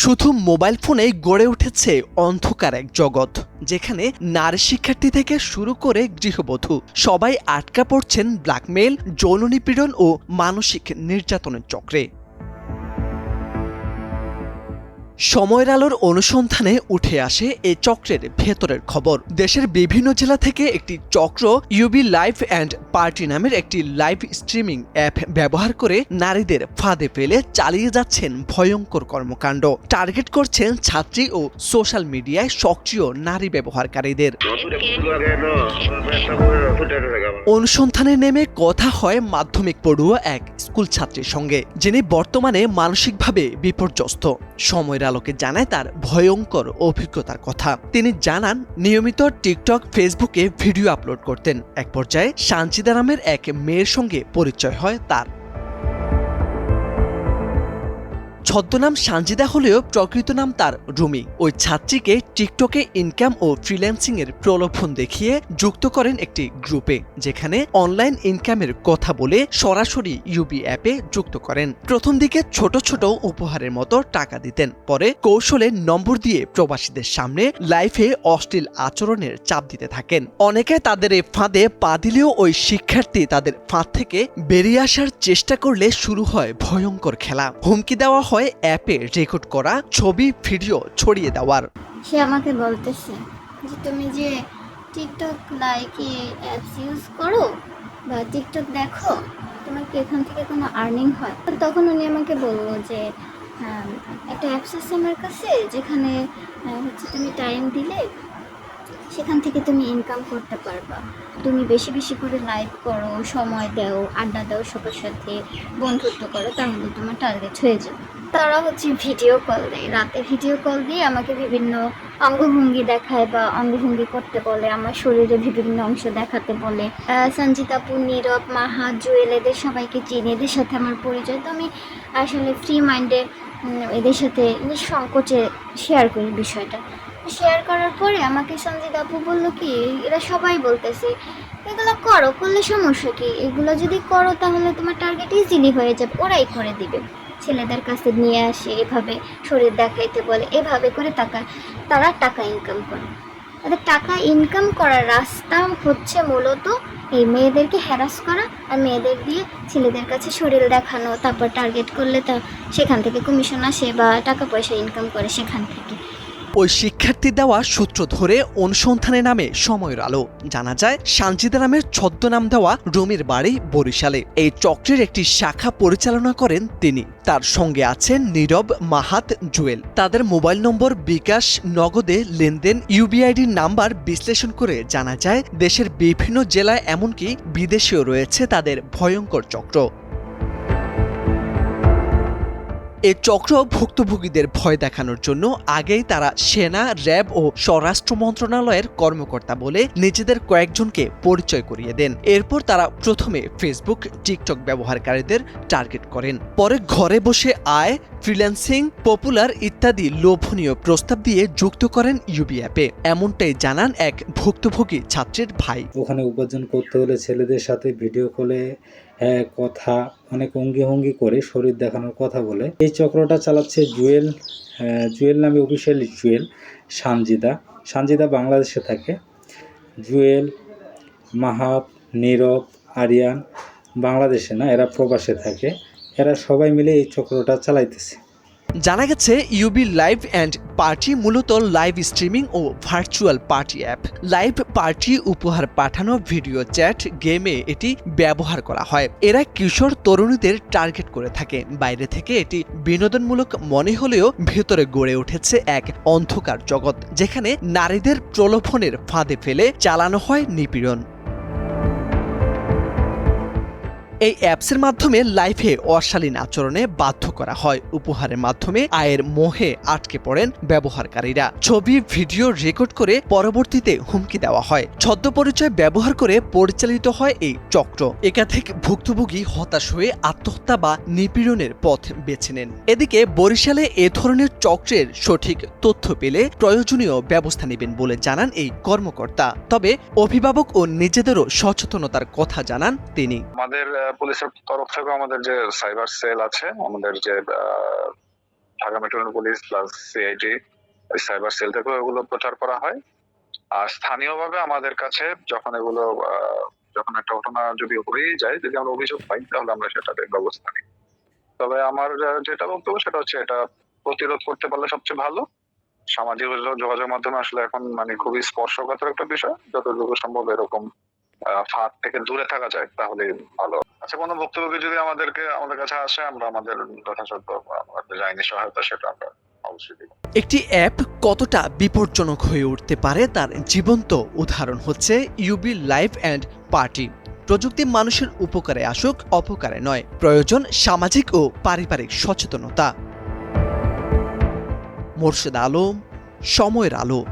শুধু মোবাইল ফোনে গড়ে উঠেছে অন্ধকার এক জগৎ, যেখানে নারী শিক্ষার্থী থেকে শুরু করে গৃহবধূ। সবাই আটকা পড়ছেন ব্ল্যাকমেল, যৌন নিপীড়ন ও মানসিক নির্যাতনের চক্রে। সময়ের আলোর অনুসন্ধানে উঠে আসে এই চক্রের ভেতরের খবর। দেশের বিভিন্ন জেলা থেকে একটি চক্র ইউবি লাইভ অ্যান্ড পার্টি নামের একটি লাইভ স্ট্রিমিং অ্যাপ ব্যবহার করে নারীদের ফাঁদে ফেলে চালিয়ে যাচ্ছেন ভয়ঙ্কর কর্মকাণ্ড। টার্গেট করছেন ছাত্রী ও সোশ্যাল মিডিয়ায় সক্রিয় নারী ব্যবহারকারীদের। অনুসন্ধানে নেমে কথা হয় মাধ্যমিক পড়ুয়া এক স্কুল ছাত্রীর সঙ্গে, যিনি বর্তমানে মানসিকভাবে বিপর্যস্ত। সময়ের আলোকে জানায় তার ভয়ঙ্কর অভিজ্ঞতার কথা। তিনি জানান, নিয়মিত টিকটক, ফেসবুকে ভিডিও আপলোড করতেন। এক পর্যায়ে সাঞ্চিদা নামের এক মেয়ের সঙ্গে পরিচয় হয় তার। ছদ্মনাম সানজিদা হলেও প্রকৃত নাম তার রুমি। ওই ছাত্রীকে টিকটকে ইনকাম ও ফ্রিল্যান্সিং এর প্রলোভন দেখিয়ে যুক্ত করেন একটি গ্রুপে, যেখানে অনলাইন ইনকামের কথা বলে সরাসরি ইউবি অ্যাপে যুক্ত করেন। প্রথম দিকে ছোট ছোট উপহারের মতো টাকা দিতেন, পরে কৌশলে নম্বর দিয়ে প্রবাসীদের সামনে লাইফে অশ্লীল আচরণের চাপ দিতে থাকেন। অনেকে তাদের এই ফাঁদে পা দিলেও ওই শিক্ষার্থী তাদের ফাঁদ থেকে বেরিয়ে আসার চেষ্টা করলে শুরু হয় ভয়ঙ্কর খেলা। হুমকি দেওয়া হয় অ্যাপে রেকর্ড করা ছবি ভিডিও ছড়িয়ে দেওয়ার। সে আমাকে বলতেছে যে তুমি যে টিকটক লাইক অ্যাপস ইউজ করো বা টিকটক দেখো তোমার কি এখান থেকে কোনো আর্নিং হয়? তখন উনি আমাকে বলল যে হ্যাঁ, একটা অ্যাপস আছে আমার কাছে যেখানে হচ্ছে তুমি টাইম দিলে সেখান থেকে তুমি ইনকাম করতে পারবা। তুমি বেশি বেশি করে লাইভ করো সময় দাও আড্ডা দাও সবার সাথে বন্ধুত্ব করো তাহলে তোমার টার্গেট হয়ে যাবে। তারা হচ্ছে ভিডিও কল দেয়। রাতে ভিডিও কল দিয়ে আমাকে বিভিন্ন অঙ্গভঙ্গি দেখায় বা অঙ্গভঙ্গি করতে বলে, আমার শরীরে বিভিন্ন অংশ দেখাতে বলে। সঞ্জিতাপুর নীরব, মাহা, জুয়েল এদের সবাইকে চিনি, এদের সাথে আমার পরিচয়। তো আমি আসলে ফ্রি মাইন্ডে এদের সাথে নিঃসংকোচে শেয়ার করি বিষয়টা। শেয়ার করার পরে আমাকে সঞ্জিত আপু বলল কি, এরা সবাই বলতেছে, এগুলো করো, করলে সমস্যা কি? এগুলো যদি করো তাহলে তোমার টার্গেট ইজিলি হয়ে যাবে, ওরাই করে দিবে। ছেলেদের কাছে নিয়ে আসে, এভাবে শরীর দেখাইতে বলে, এভাবে করে টাকা, তারা টাকা ইনকাম করে। তাদের টাকা ইনকাম করার রাস্তা হচ্ছে মূলত এই মেয়েদেরকে হ্যারাস করা আর মেয়েদের দিয়ে ছেলেদের কাছে শরীর দেখানো, তারপর টার্গেট করলে তা সেখান থেকে কমিশন আসে বা টাকা পয়সা ইনকাম করে সেখান থেকে। ওই শিক্ষার্থী দেওয়া সূত্র ধরে অনুসন্ধানে নামে সময়ের আলো। জানা যায়, সানজিদা নামের ছদ্মনাম দেওয়া রুমির বাড়ি বরিশালে। এই চক্রের একটি শাখা পরিচালনা করেন তিনি। তার সঙ্গে আছেন নীরব মাহাত জুয়েল। তাদের মোবাইল নম্বর, বিকাশ, নগদে লেনদেন, ইউবিআইডির নাম্বার বিশ্লেষণ করে জানা যায়, দেশের বিভিন্ন জেলায় এমনকি বিদেশেও রয়েছে তাদের ভয়ঙ্কর চক্র। এ চক্র ভুক্তভোগীদের ভয় দেখানোর জন্য আগেই তারা সেনা, র্যাব ও স্বরাষ্ট্র মন্ত্রণালয়ের কর্মকর্তা বলে নিজেদের কয়েকজনকে পরিচয় করিয়ে দেন। এরপর তারা প্রথমে ফেসবুক টিকটক ব্যবহারকারীদের টার্গেট করেন। পরে ঘরে বসে আয়, ফ্রিল্যান্সিং, পপুলার ইত্যাদি লোভনীয় প্রস্তাব দিয়ে যুক্ত করেন ইউবি অ্যাপে এমনটাই জানান এক ভুক্তভোগী ছাত্রের ভাই। ওখানে উপার্জন করতে হলে ছেলেদের সাথে ভিডিও কলে হ্যাঁ, কথা অনেক অঙ্গি ভঙ্গি করে শরীর দেখানোর কথা বলে। এই চক্রটা চালাচ্ছে জুয়েল জুয়েল নামে অফিসিয়ালি জুয়েল সানজিদা। সানজিদা বাংলাদেশে থাকে। জুয়েল মাহাব নীরব আরিয়ান বাংলাদেশে না এরা প্রবাসে থাকে। এরা সবাই মিলে এই চক্রটা চালাইতেছে। জানা গেছে ইউবি লাইভ অ্যান্ড পার্টি মূলত লাইভ স্ট্রিমিং ও virtual party app live party উপহার পাঠানো ভিডিও চ্যাট গেমে এটি ব্যবহার করা হয়। এরা কিশোর তরুণীদের টার্গেট করে থাকে। বাইরে থেকে এটি বিনোদনমূলক মনে হলেও ভেতরে গড়ে উঠেছে এক অন্ধকার জগৎ, যেখানে নারীদের প্রলোভনের ফাঁদে ফেলে চালানো হয় নিপীড়ন। এই অ্যাপসের মাধ্যমে লাইফে অশালীন আচরণে বাধ্য করা হয়। উপহারের মাধ্যমে আয়ের মোহে আটকে পড়েন ব্যবহারকারীরা। ছবি, ভিডিও রেকর্ড করে পরবর্তীতে হুমকি দেওয়া হয়। ছদ্ম পরিচয় ব্যবহার করে পরিচালিত হয় এই চক্র। একাধিক ভুক্তভোগী হতাশ হয়ে আত্মহত্যা বা নিপীড়নের পথ বেছে নেন। এদিকে বরিশালে এ ধরনের চক্রের সঠিক তথ্য পেলে প্রয়োজনীয় ব্যবস্থা নেবেন বলে জানান এই কর্মকর্তা। তবে অভিভাবক ও নিজেদেরও সচেতনতার কথা জানান তিনি। আমাদের পুলিশের তরফ থেকে আমাদের যে সাইবার সেল আছে, আমাদের যে Dhaka metropolitan police plus CIT cyber cell থেকেও এগুলো প্রচার করা হয়। আর স্থানীয়ভাবে আমাদের কাছে যখন এগুলো যখন একটা ঘটনা যদি হয়েই যায়, যদি আমরা অভিযোগ পাই, তাহলে আমরা সেটাতে ব্যবস্থা নিই। তবে আমার যেটা বক্তব্য সেটা হচ্ছে এটা প্রতিরোধ করতে পারলে সবচেয়ে ভালো। সামাজিক যোগাযোগ- মাধ্যমে আসলে এখন মানে খুবই স্পর্শকাতর একটা বিষয়। যতটুকু সম্ভব এরকম ফাঁদ থেকে দূরে থাকা যায়, তাহলে ভালো। আচ্ছা কোনো বক্তব্য যদি আমাদেরকে, আমাদের কাছে আসে, আমরা আমাদের যথাযথ আমাদের আইনি সহায়তা সেটা আমরা একটি অ্যাপ কতটা বিপজ্জনক হয়ে উঠতে পারে তার জীবন্ত উদাহরণ হচ্ছে ইউবি লাইভ অ্যান্ড পার্টি প্রযুক্তি মানুষের উপকারে আসুক, অপকারে নয়। প্রয়োজন সামাজিক ও পারিবারিক সচেতনতা। মোর্শেদ আলম, সময়ের আলো।